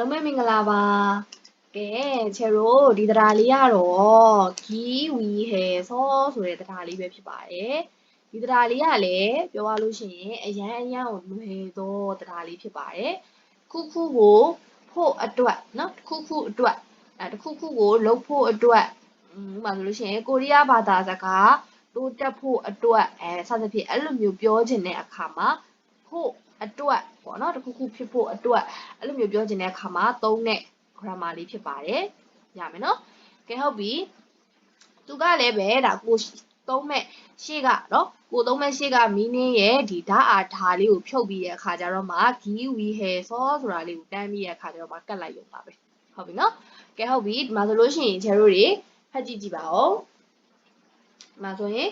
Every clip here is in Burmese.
လုံးပဲမင်္ဂလာပါကဲချေတို့ဒီတရားလေးကတော့ဂီဝီဟဲဆောဆိုတဲ့တရားလေးပဲဖြစ်ပါတယ်ဒီတရားလေးကလည်းပြောရလို့ရှိရင်အရန်အရန်ကိုလွယ်သောတရားလေးဖြစ်ပါတယ်ခုခုကိုဖို့အတွက်เนาะခုခုအတွက်အဲတစ်ခုခုကိုလှုပ်ဖို့အတွက်อืมဥပမာဆိုလို့ရှိရင်ကိုရီးယားဘာသာစကားတိုးတက်ဖို့အတွက်အဲစသဖြင့်အဲ့လိုမျိုးပြောချင်တဲ့အခါမှာဖို့အတွက်ပေါ့ နော်တစ်ခုခုဖြစ်ဖို့အတွက်အဲ့လိုမျိုးပြောချင်တဲ့အခါမှာသုံးတဲ့ grammar လေးဖြစ်ပါတယ်ရမယ်နော်ကဲဟုတ်ပြီသူကလည်းပဲဒါကိုသုံးမဲ့ရှေ့ကနော်ကိုသုံးမဲ့ရှေ့က meaning ရဲ့ဒီဓာတ်အားဓာလေးကိုဖြုတ်ပြီးရဲ့အခါကျတော့မှ gi we he so ဆိုတာလေးကိုတန်းပြီးရဲ့အခါကျတော့မှကတ်လိုက်ရုံပါပဲဟုတ်ပြီနော်ကဲဟုတ်ပြီဒီမှာဆိုလို့ရှိရင်ကျတို့တွေဖတ်ကြည့်ကြည့်ပါဦးဒီမှာဆိုရင်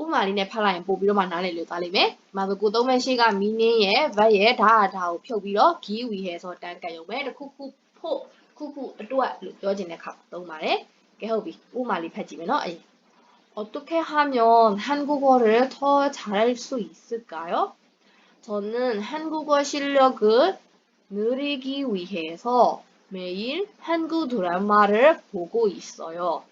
ဥပမာလေးနဲ့ဖတ်လိုက်ရင်ပို့ပြီးတော့မှနားလည်လို့သွားလိမ့်မယ်။ဒီမှာဆိုကိုသုံးမဲ့ရှေ့က meaning ရဲ့ verb ရဲ့ဓာတ်ဓာတ်ကိုဖြုတ်ပြီးတော့ gi we he ဆိုတန်းကတ်ရုံပဲတခုခုဖို့ခုခုအတွက်လို့ပြောချင်တဲ့အခါသုံးပါတယ်။ကဲဟုတ်ပြီဥပမာလေးဖတ်ကြည့်မယ်နော်အရင် 어떻게 하면 한국어를 더 잘할 수 있을까요? 저는 한국어 실력을 늘리기 위해서 매일 한국 드라마를 보고 있어요.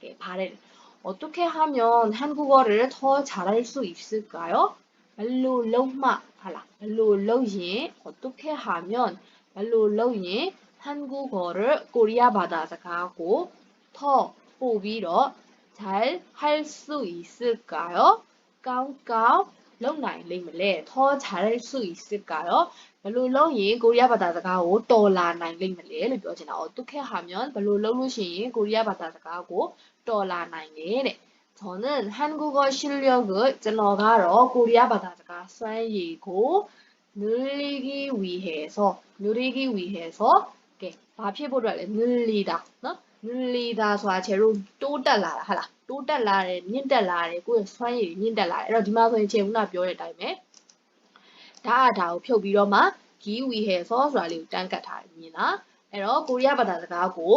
네, 발을 어떻게 하면 한국어를 더 잘할 수 있을까요? 알로로마 발라 알로로이 어떻게 하면 알로로이 한국어를 꼬리아 바다에서 가고 더 뽑이러 잘 할 수 있을까요? 까우까우 롱나이 링말레 더 잘할 수 있을까요? 별로롱이 코리아 바다다가 5달러 나이 링말레를 어떻게 하면 별로롱루시 코리아 바다다가고 돌라 나이 네 저는 한국어 실력을 ကျွန်တော်ကတော့ကိုရီးယားဘာသာစကားစွမ်းရည်ကို 늘리기 위해서 늘리기 위해서 ကဲဘာဖြစ်ဖို့အတွက်လဲ 늘리다 နော် 늘리다ဆိုတာခြေတို့တိုးတက်လာတာဟာလားတိုးတက်လာတယ်မြင့်တက်လာတယ်ကိုယ့်ရဲ့စွမ်းရည်မြင့်တက်လာတယ်အဲ့တော့ဒီမှာဆိုရင်ခြေဦးနာပြောတဲ့အတိုင်းပဲဒါအဒါကိုဖြုတ်ပြီးတော့မှ gi we he so ဆိုတာလေးကိုတန်းကတ်ထားတယ်မြင်လားအဲ့တော့ကိုရီးယားဘာသာစကားကို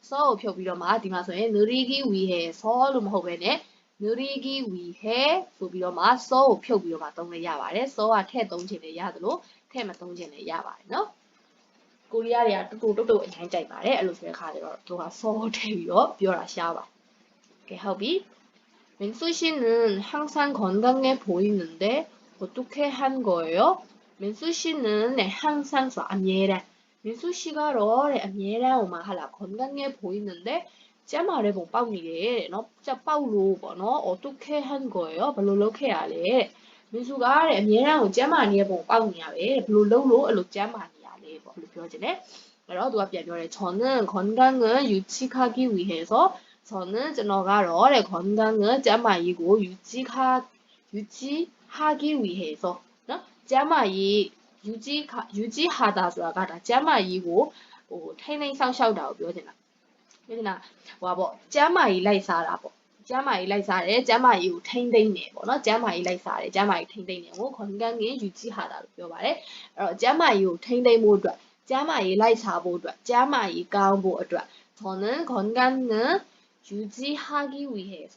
ယ်နော် so ကိုဖြုတ်ပြီးတော့မှဒီမှာဆိုရင် 늘리기 위해서 လို့မဟုတ်ဘဲနဲ့ 늘리기 위해 ဆိုပြီးတော့မှ so ကိုဖြုတ်ပြီးတော့မှသုံးလဲရပါတယ် so ကထည့်သုံးခြင်းလည်းရတယ်လို့ထည့်မသုံးခြင်းလည်းရပါတယ်နော်ကိုရီးယားတွေကတူတူတုတ်တုတ်အရင်ကြိုက်ပါတယ်အဲ့လိုဆိုတဲ့ခါကျတော့သူကစောထည့်ပြီးတော့ပြောတာရှားပါကဲဟုတ်ပြီ 민수 씨는 항상 건강해 보이는데 어떻게 한 거예요? 민수 씨는 네, 항상 써 아미에라 민수 씨가 러래 아미에라 오마 할라 건강해 보이는데 ကျမ်းမာတဲ့ပုံပေါက်နေတယ်တဲ့နော်ကြက်ပေါက်လို့ပေါ့နော် 어떻게 한 거예요 ဘယ်လိုလုပ်ခဲ့ရလဲတဲ့မင်းစုကတဲ့အမြဲတမ်းကိုကျမ်းမာနေတဲ့ပုံပေါက်နေရပဲတဲ့ဘယ်လိုလုပ်လို့အဲ့လိုကျမ်းမာနေရလဲပေါ့လို့ပြောချင်တယ်အဲ့တော့သူကပြန်ပြောတယ်저는 건강을 유지하기 위해서 저는 ကျွန်တော်ကတော့တဲ့ 건강을 ကျန်းမာရေးကို 유지하 유지하기 위해서 နော်ကျန်းမာရေး 유지 유지하다ဆိုတာကဒါကျန်းမာရေးကိုဟိုထိမ့်ထိမ့်ဆောက်ရှောက်တာကိုပြောချင်တာပြောချင်တာဟိုပါပေါ့ကျမ်းမာရေးလိုက်စားတာပေါ့ကျမ်းမာရေးလိုက်စားတယ်ကျမ်းမာရေးကိုထိမ့်သိမ့်နေပေါ့နော်ကျမ်းမာရေးလိုက်စားတယ်ကျမ်းမာရေးထိမ့်သိမ့်နေကိုခွန်ကန်ငင်ယူကြည့်ဟာတာလို့ပြောပါတယ်အဲ့တော့ကျမ်းမာရေးကိုထိမ့်သိမ့်ဖို့အတွက်ကျမ်းမာရေးလိုက်စားဖို့အတွက်ကျမ်းမာရေးကောင်းဖို့အတွက်저는건강을유지하기위해서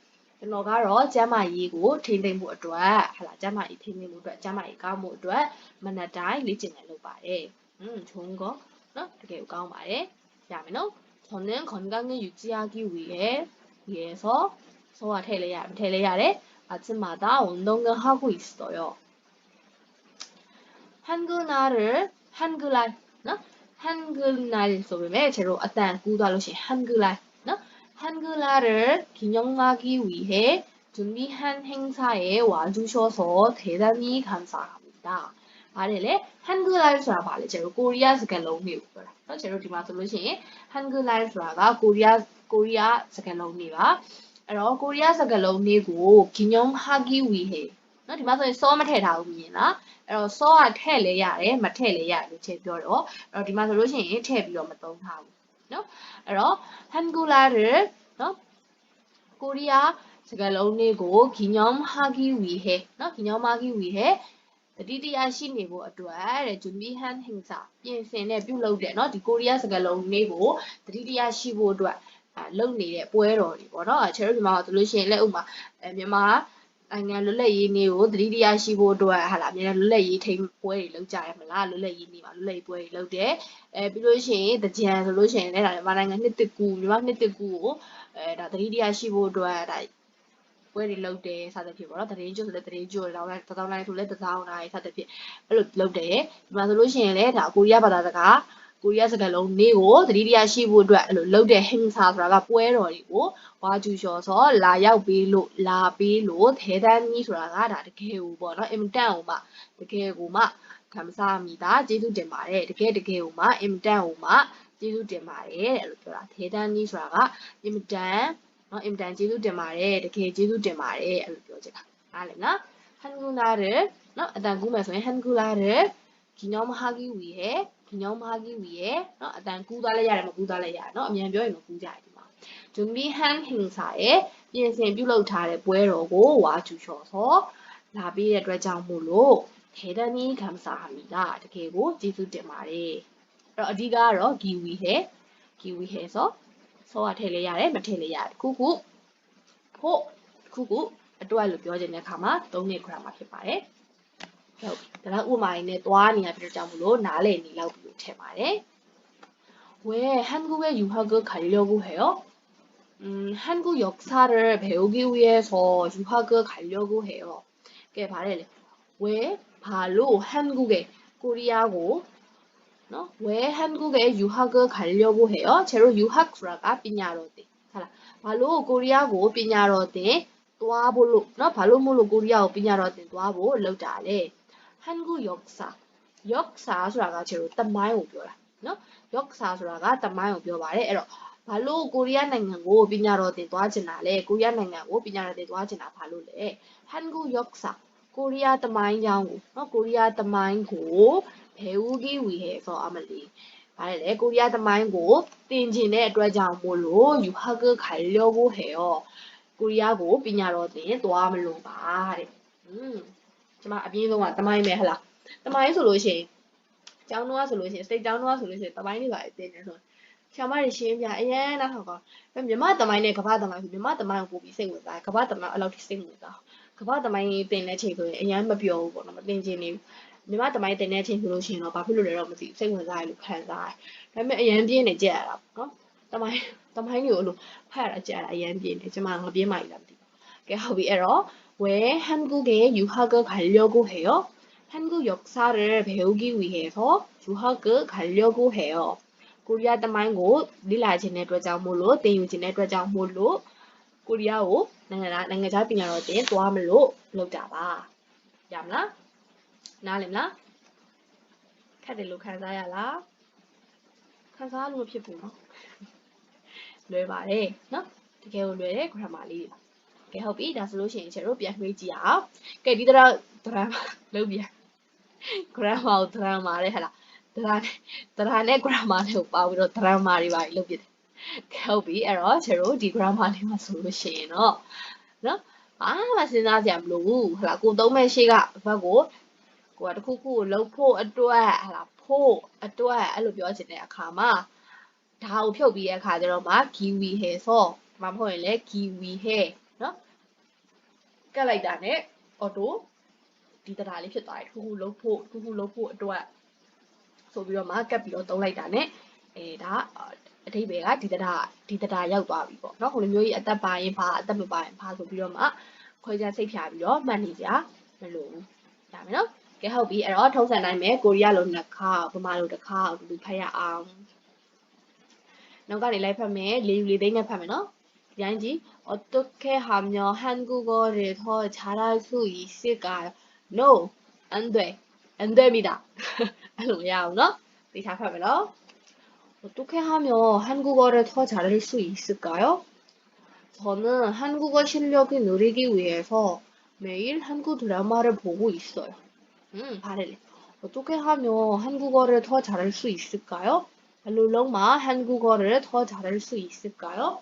ကျွန်တော်ကတော့ကျန်းမာရေးကိုထိန်းသိမ်းဖို့အတွက်ဟလာကျန်းမာရေးထိန်းသိမ်းဖို့အတွက်ကျန်းမာရေးကောင်းဖို့အတွက်မနက်တိုင်းလေ့ကျင့်တယ်လုပ်ပါတယ်။음 좋은 거နော်တကယ်ကောင်းပါတယ်။ရမယ်နော်။ 저는 건강을 유지하기 위해 위해서 소화ထည့်လဲရထည့်လဲရတယ်။ 아침마다 운동을 하고 있어요. 한글날을 한글날နော် 한글날 ဆိုပေမဲ့ကျွန်တော်အတန်ကူးသွားလို့ရှိရင် 한글날 နော် 한글날을 기념하기 위해 준비한 행사에 와주셔서 대단히 감사합니다. ပါတယ်လေ 한글날 ဆိုတာပါလေကျွန်တော်ကိုရီးယားစကားလုံးမျိုးပြောတာเนาะကျွန်တော်ဒီမှာဆိုလို့ရှိရင် 한글날 ဆိုတာကကိုရီးယားကိုရီးယားစကားလုံးမျိုးပါအဲ့တော့ကိုရီးယားစကားလုံးမျိုးကို 기념하기 위해 เนาะဒီမှာဆိုရင်စောမထည့်ထားဘူးမြင်လားအဲ့တော့စောကထည့်လဲရတယ်မထည့်လဲရတယ်လို့ချက်ပြောတော့အဲ့တော့ဒီမှာဆိုလို့ရှိရင်ထည့်ပြီးတော့မသုံးထားဘူး နော်အဲ့တော့ Hangula တဲ့နော်ကိုရီးယားစကားလုံးလေးကိုဂီညောင်းဟာဂီဝီဟဲနော်ဂီညောင်းမာဂီဝီဟဲတတိတရရှိနေဖို့အတွက်တဲ့ဂျွန်မီဟန်ဟင်စာပြင်ဆင်နဲ့ပြုလုပ်တဲ့เนาะဒီကိုရီးယားစကားလုံးလေးကိုတတိတရရှိဖို့အတွက်လုပ်နေတဲ့ပွဲတော်တွေပေါ့เนาะချယ်ရီမြန်မာဆိုလို့ရှိရင်လက်ဥပမာအဲမြန်မာက နိုင်ငံလွတ်လပ်ရေးနေ့ကိုတတိတရားရှိဖို့အတွက်ဟာလာအများလွတ်လပ်ရေးထိန်ပွဲတွေလုပ်ကြရမလားလွတ်လပ်ရေးနေ့မှာလွတ်လပ်ရေးပွဲတွေလုပ်တယ်အဲပြီးလို့ရှိရင်တကြံဆိုလို့ရှိရင်လည်းဒါမြန်မာနိုင်ငံနှစ်တကူမြန်မာနှစ်တကူကိုအဲဒါတတိတရားရှိဖို့အတွက်ဒါပွဲတွေလုပ်တယ်စသဖြင့်ပေါ့နော်တရင်ကျွတ်ဆိုလည်းတရင်ကျွတ်တော့လည်းတသောင်းတိုင်းဆိုလည်းတသောင်းတိုင်းစသဖြင့်အဲ့လိုလုပ်တယ်ဒီမှာဆိုလို့ရှိရင်လည်းဒါကိုရီးယားဘာသာစကား ကိုရီးယားစကားလုံးနေ့ကိုသတိတရားရှိဖို့အတွက်အဲ့လိုလုပ်တဲ့ himsa ဆိုတာကပွဲတော်တွေကိုဝါကျူလျှော်ဆိုလာရောက်ပေးလို့လာပေးလို့ထဲတန်းကြီးဆိုတာကဒါတကယ်ကိုပေါ့နော်အင်မတန်ကိုမှတကယ်ကိုမှခံစားမိတာကျေးဇူးတင်ပါတယ်တကယ်တကယ်ကိုမှအင်မတန်ကိုမှကျေးဇူးတင်ပါတယ်တဲ့လို့ပြောတာထဲတန်းကြီးဆိုတာကအင်မတန်နော်အင်မတန်ကျေးဇူးတင်ပါတယ်တကယ်ကျေးဇူးတင်ပါတယ်အဲ့လိုပြောချင်တာနားလည်နော် 한국나를 နော်အတန်ကူးမယ်ဆိုရင် 한국나를 기념하기 위해 ဒီညောင်းဘာကြီးဝီရဲ့เนาะအတန်ကူးသွားလဲရတယ်မကူးသွားလဲရတယ်เนาะအမြန်ပြောရင်မကူးကြရဒီမှာဂျွန်မီဟန်ဟင်ဆာရဲ့ပြင်ဆင်ပြုလုပ်ထားတဲ့ပွဲတော်ကိုဝါကျူချော်သောလာပြီးတဲ့အတွက်ကြောင့်မို့လို့ထေဒနီကမ်ဆာဟာမီကတကယ်ကိုကျေးဇူးတင်ပါတယ်အဲ့တော့အဓိကကတော့ဂီဝီဟဲဂီဝီဟဲဆိုဆောကထည့်လဲရတယ်မထည့်လဲရတခုခုဖို့တခုခုအတွက်လို့ပြောချင်တဲ့အခါမှာ၃နှစ် grammar ဖြစ်ပါတယ် ဟုတ်ဒါတော့ဥပမာရင်းနဲ့သွားနေရပြတော့ကြောင့်မလို့နားလည်နေလောက်ပြီလို့ထင်ပါတယ်왜한국에유학을가려고해요 음, 한국 역사를 배우기 위해서 유학을 가려고 해요. 그게 바래. 왜 바로 한국에 꾸리하고 어? 왜 한국에 유학을 가려고 해요? 제로 유학 구라가 삐냐로데. 하나. 바로 꾸리하고 삐냐로데. 또아볼로 너 바로 몰로 꾸리하고 삐냐로데 또아보 러자래. Hangul Yoksa Yoksa ဆိုတာကကျတော့တမိုင်းကိုပြောတာနော် Yoksa ဆိုတာကတမိုင်းကိုပြောပါတယ်အဲ့တော့ဘာလို့ကိုရီးယားနိုင်ငံကိုပညာတော်သင်သွားချင်တာလဲကိုရီးယားနိုင်ငံကိုပညာတော်သင်သွားချင်တာဘာလို့လဲ Hangul Yoksa ကိုရီးယားတမိုင်းကြောင်းကိုနော်ကိုရီးယားတမိုင်းကိုဘယ်ဦးကြီးဝီဟဲဆိုအမလီဘာလဲလေကိုရီးယားတမိုင်းကိုတင်ကျင်တဲ့အတွက်ကြောင့်မို့လို့ you hugger ခိုင်လောကိုဟဲရောကိုရီးယားကိုပညာတော်သင်သွားမလို့ပါတဲ့อืม ကျွန်မအပြင်းဆုံးကတမိုင်းပဲဟလား။တမိုင်းဆိုလို့ရှိရင်ကျောင်းတော့ဆိုလို့ရှိရင်စိတ်ကျောင်းတော့ဆိုလို့ရှိရင်တမိုင်းတွေပါအသိနေဆိုဆရာမတွေရှင်းပြအရင်နောက်ထောင်ကော။မြမတမိုင်းနဲ့ကမ္ဘာတမိုင်းဆိုမြမတမိုင်းကိုပို့ပြီးစိတ်ဝင်စား။ကမ္ဘာတမိုင်းအဲ့လောက်ထိစိတ်ဝင်စား။ကမ္ဘာတမိုင်းသင်တဲ့ချိန်ဆိုရင်အရင်မပြောဘူးပေါ့နော်မသင်ချင်နေဘူး။မြမတမိုင်းသင်တဲ့ချိန်ဆိုလို့ရှိရင်တော့ဘာဖြစ်လို့လဲတော့မသိဘူးစိတ်ဝင်စားရလို့ခံစားရတယ်။ဒါပေမဲ့အရင်ပြင်းနေကြရတာပေါ့နော်။တမိုင်းတမိုင်းမျိုးအဲ့လိုဖတ်ရတာကြာတာအရင်ပြင်းနေကျွန်မငပြင်းမှကြီးလားမသိဘူး။ကဲဟုတ်ပြီအဲ့တော့ 왜 한국에 유학을 가려고 해요? 한국 역사를 배우기 위해서 유학을 가려고 해요. 코리아 တမိုင်းကိုလေ့လာခြင်းတဲ့အတွက်ကြောင့်မို့လို့သင်ယူခြင်းတဲ့အတွက်ကြောင့်မို့လို့ကိုရီးယားကိုနိုင်ငံသားနိုင်ငံခြားပညာတော်တင်သွားမလို့လုပ်တာပါရမလားနားလည်မလားခက်တယ်လို့ခံစားရလားခံစားလို့မဖြစ်ဘူးနော်လွယ်ပါတယ်နော်တကယ်ကိုလွယ်တဲ့ grammar လေး ကဲဟုတ်ပြီဒါဆိုလို့ရှိရင်ကျွန်တော်ပြန်မေးကြည့်အောင်ကဲဒီတော့ drama လုပ်ပြန် grammar ကို drama တဲ့ဟဲ့လား drama နဲ့ drama နဲ့ grammar တွေကိုပေါင်းပြီးတော့ drama တွေပါလုပ်ပြတယ်ဟုတ်ပြီအဲ့တော့ကျွန်တော်ဒီ grammar လေးမှာဆိုလို့ရှိရင်တော့နော်ဘာမှစဉ်းစားကြမလို့ဘူးဟလာကိုသုံးမဲ့ရှေ့ကဘက်ကိုကိုကတခုခုကိုလှုပ်ဖို့အတွက်ဟလာဖို့အတွက်အဲ့လိုပြောချင်တဲ့အခါမှာဒါကိုဖြုတ်ပြီးတဲ့အခါကျတော့မှ kiwi hair ဆော့မမဟုတ်ရင်လည်း kiwi hair နော် ကတ်လိုက်တာနဲ့ auto ဒီတရာလေးဖြစ်သွားတယ်တစ်ခုခုလုံးဖို့တစ်ခုခုလုံးဖို့အတွက်ဆိုပြီးတော့မှကတ်ပြီးတော့တုံးလိုက်တာနဲ့အဲဒါအထိပ္ပယ်ကဒီတရာဒီတရာရောက်သွားပြီပေါ့နော်ဟိုလိုမျိုးကြီးအသက်ပါရင်ပါအသက်မပါရင်ပါဆိုပြီးတော့မှခွဲခြားစိတ်ဖြာပြီးတော့မှတ်နေကြမလို့ဘူးဒါမယ်နော်ကဲဟုတ်ပြီအဲ့တော့ထုံးစံတိုင်းပဲကိုရီးယားလိုနှစ်ခါဗမာလိုတစ်ခါအတူတူဖတ်ရအောင်နောက်ကနေလိုက်ဖတ်မယ်လေးယူလေးသိန်းနဲ့ဖတ်မယ်နော် 양지, 어떻게 하면 한국어를 더 잘할 수 있을까요? No, 안 돼. 안 됩니다. 뭐야,너? 네, 답하면 어? 어떻게 하면 한국어를 더 잘할 수 있을까요? 저는 한국어 실력을 늘리기 위해서 매일 한국 드라마를 보고 있어요. 음, 바렐레. 어떻게 하면 한국어를 더 잘할 수 있을까요? 룰렁마 한국어를 더 잘할 수 있을까요?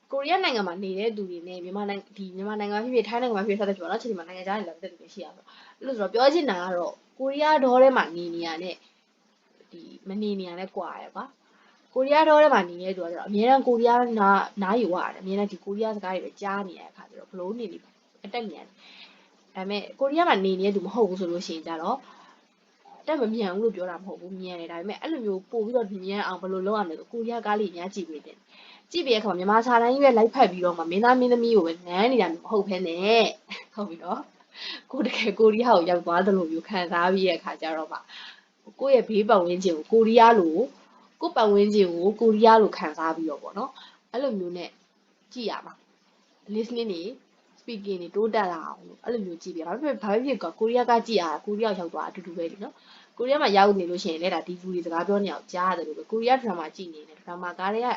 ကိုရီးယားနိုင်ငံမှာနေတဲ့သူတွေနဲ့မြန်မာနိုင်ငံဒီမြန်မာနိုင်ငံဖြစ်ဖြစ်ထိုင်းနိုင်ငံမှာဖြစ်ဖြစ်ဆက်သက်ပြောနော်ချက်ဒီမှာနိုင်ငံခြားတွေလာတဲ့သူတွေရှိရပါဘူးအဲ့လိုဆိုတော့ပြောချင်တာကတော့ကိုရီးယားဒေါ်ထဲမှာနေနေရတဲ့ဒီမနေနေရတဲ့ကွာရပါကိုရီးယားဒေါ်ထဲမှာနေနေတူတော့အများရန်ကိုရီးယားနားနားယူရတယ်အများရန်ဒီကိုရီးယားစကားတွေပဲကြားနေရတဲ့အခါကျတော့ဘလို့နေနေအတက်မြန်ဒါပေမဲ့ကိုရီးယားမှာနေနေတဲ့သူမဟုတ်ဘူးဆိုလို့ရှိရင်ကြတော့တက်မမြန်ဘူးလို့ပြောတာမဟုတ်ဘူးမြန်တယ်ဒါပေမဲ့အဲ့လိုမျိုးပို့ပြီးတော့မြန်အောင်ဘယ်လိုလုပ်ရမလဲဆိုကိုရီးယားကားလေးအများကြည့်ပေးတယ် ကြည့်ပြီးတဲ့အခါမြန်မာစာတန်းကြီးပဲလိုက်ဖက်ပြီးတော့မှမင်းသားမင်းသမီးကိုပဲနမ်းနေတာမျိုးမဟုတ်ဘဲနဲ့ဟုတ်ပြီနော်ကိုတကယ်ကိုရီးယားကိုရောက်သွားတယ်လို့မျိုးခံစားပြီးတဲ့အခါကျတော့မှကိုယ့်ရဲ့ဘေးပတ်ဝန်းကျင်ကိုကိုရီးယားလိုကိုယ့်ပတ်ဝန်းကျင်ကိုကိုရီးယားလိုခံစားပြီးတော့ပေါ့နော်အဲ့လိုမျိုးနဲ့ကြည့်ရမှာ listening နေ speaking နေတိုးတက်လာအောင်လို့အဲ့လိုမျိုးကြည့်ပြဘာဖြစ်ဘာဖြစ်ဖြစ်ကကိုရီးယားကကြည့်ရတာကိုရီးယားရောက်သွားအတူတူပဲလीနော် ကိုရီးယားမှာရောက်နေလို့ရှိရင်လည်းဒါဒီလူတွေစကားပြောနေအောင်ကြားရတယ်လို့ပဲကိုရီးယားဒရမာကြည့်နေတယ်ဒရမာကားတွေက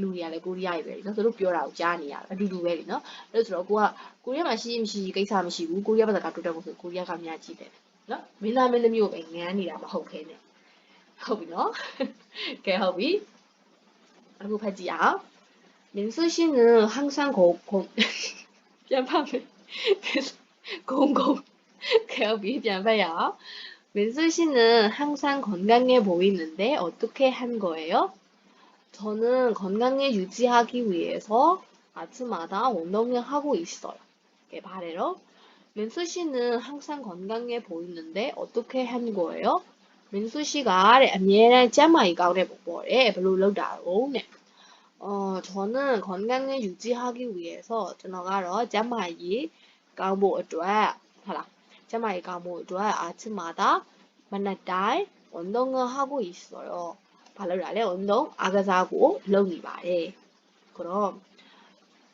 လူတွေကလည်းကိုရီးယားတွေပဲလीနော်သူတို့ပြောတာကိုကြားနေရအတူတူပဲလीနော်အဲ့ဆိုတော့ကိုကကိုရီးယားမှာရှိမရှိကိစ္စမရှိဘူးကိုရီးယားဘာသာကတိုးတက်ဖို့ဆိုကိုရီးယားကများကြည့်တယ်နော်မင်းသားမင်းသမီးကိုပဲငန်းနေတာမဟုတ်ခဲနဲ့ဟုတ်ပြီနော်ကဲဟုတ်ပြီအခုဖတ်ကြည့်အောင်민수 씨는 항상 고, 고, ပြန်ဖတ်မယ်ဂုံဂုံခဲပြီးပြန်ဖတ်ရအောင် 왼솔 씨는 항상 건강해 보이는데 어떻게 한 거예요? 저는 건강을 유지하기 위해서 아침마다 운동을 하고 있어요. 말해요. 왼솔 씨는 항상 건강해 보이는데 어떻게 한 거예요? 민수 씨가 매일 짜마이가 그래 먹보에 별로 나오네. 어, 저는 건강을 유지하기 위해서 저가 짜마이 가보에 좋아. 하라. 제 마이가 모두야 아침마다 맨날 딸 운동을 하고 있어요. 발로라레 운동 아가자고 렁이바에 그럼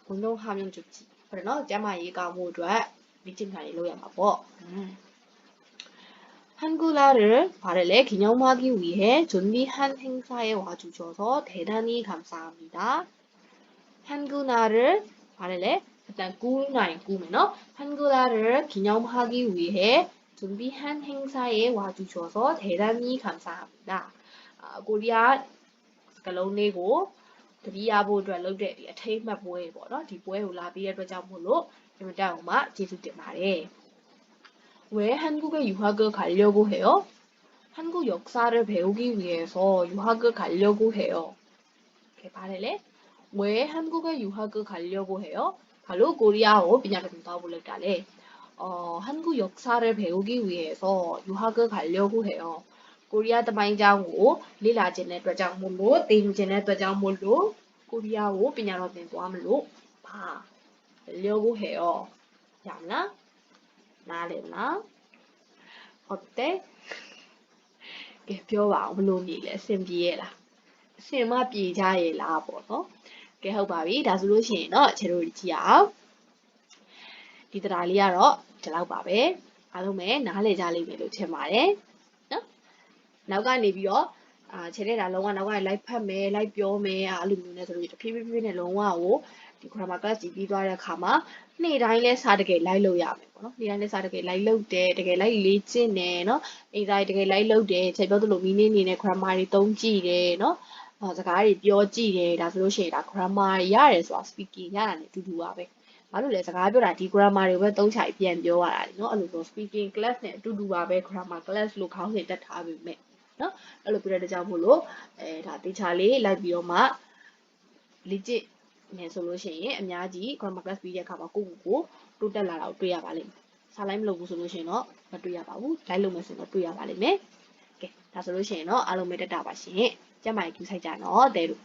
운동하면 좋지. 그러나 제 마이가 모두야 미침살이 로야마보 한글날을 발레 기념하기 위해 준비한 행사에 와주셔서 대단히 감사합니다. 한글날을 발레 일단 꾸나인 꾸면어 한글날을 기념하기 위해 준비한 행사에 와주셔서 대단히 감사합니다. 아, 코리아 စကလုံးလေးကိုတတိယဖို့အတွက်လုပ်တဲ့ဒီအထိတ်မှတ်ပွဲပေါ့နော်ဒီပွဲကိုလာပြီးတဲ့အတွက်ကြောင့်မို့လို့အင်မတန်အောင်မှကျေးဇူးတင်ပါတယ်။ 왜 한국에 유학을 가려고 해요? 한국 역사를 배우기 위해서 유학을 가려고 해요. 이렇게 말해래. 왜 한국에 유학을 가려고 해요? 바로 코리아어 그냥 나와볼랬다래. 어, 한국 역사를 배우기 위해서 유학을 가려고 해요. 코리아 တမိုင်းကြောင်းကိုလေ့လာခြင်းတဲ့အတွက်ကြောင့်မို့လို့သင်ယူခြင်းတဲ့အတွက်ကြောင့်မို့လို့ကိုရီးယားကိုပညာတော်သင်သွားမလို့ပါလျောကိုဟဲ့ရောရမလားနားလည်မလားဟုတ်တယ်ကဲပြောပါအောင်ဘလို့မြည်လဲအဆင်ပြေရဲ့လားအဆင်မပြေကြရဲ့လားပေါ့နော် ကဲဟုတ်ပါပြီဒါဆိုလို့ရှိရင်တော့ခြေတို့ကြည့်အောင်ဒီတရားလေးကတော့ဒီလောက်ပါပဲအားလုံးပဲနားလည်ကြလိမ့်မယ်လို့ထင်ပါတယ်နောက်ကနေပြီးတော့အာခြေတဲ့တာလုံးဝနောက်ကနေလိုက်ဖတ်မယ်လိုက်ပြောမယ်အာအဲ့လိုမျိုးနဲ့ဆိုလို့တဖြည်းဖြည်းဖြည်းနဲ့လုံးဝကိုဒီ grammar class ကြီးပြီးသွားတဲ့အခါမှာနေ့တိုင်းလဲစာတကယ်လိုက်လို့ရမယ်ပေါ့နော်နေ့တိုင်းလဲစာတကယ်လိုက်လုပ်တယ်တကယ်လိုက်လေ့ကျင့်တယ်နော်အိမ်စာတကယ်လိုက်လုပ်တယ်ချက်ပြောသလို meaning အနေနဲ့ grammar တွေသုံးကြည့်တယ်နော်အာ စကားတွေပြောကြည့်တယ်ဒါဆိုလို့ရှိရင်ဒါ grammar တွေရတယ်ဆိုတာ speaking ရတာ ਨੇ အတူတူပါပဲဘာလို့လဲစကားပြောတာဒီ grammar တွေပဲသုံးချင်ပြန်ပြောရတာလीเนาะအဲ့လိုဆို speaking class နဲ့အတူတူပါပဲ grammar class လို့ခေါင်းစဉ်တက်ထားပြီမဲ့เนาะအဲ့လိုပြောတဲ့ကြောင့်မို့လို့အဲဒါတေချာလေးလိုက်ပြီးတော့မှလေ့ကျင့်နေဆိုလို့ရှိရင်အများကြီး grammar class ပြီးတဲ့အခါမှာကိုယ့်ကိုယ်ကိုတိုးတက်လာတာကိုတွေ့ရပါလိမ့်မယ်စာလိုက်မလုပ်ဘူးဆိုလို့ရှိရင်တော့မတွေ့ရပါဘူး live လုပ်မယ်ဆိုရင်တော့တွေ့ရပါလိမ့်မယ်ကဲဒါဆိုလို့ရှိရင်တော့အားလုံးပဲတက်တာပါရှင် ကျမကြီးကူးဆိုင်ကြနော်တဲ့လို့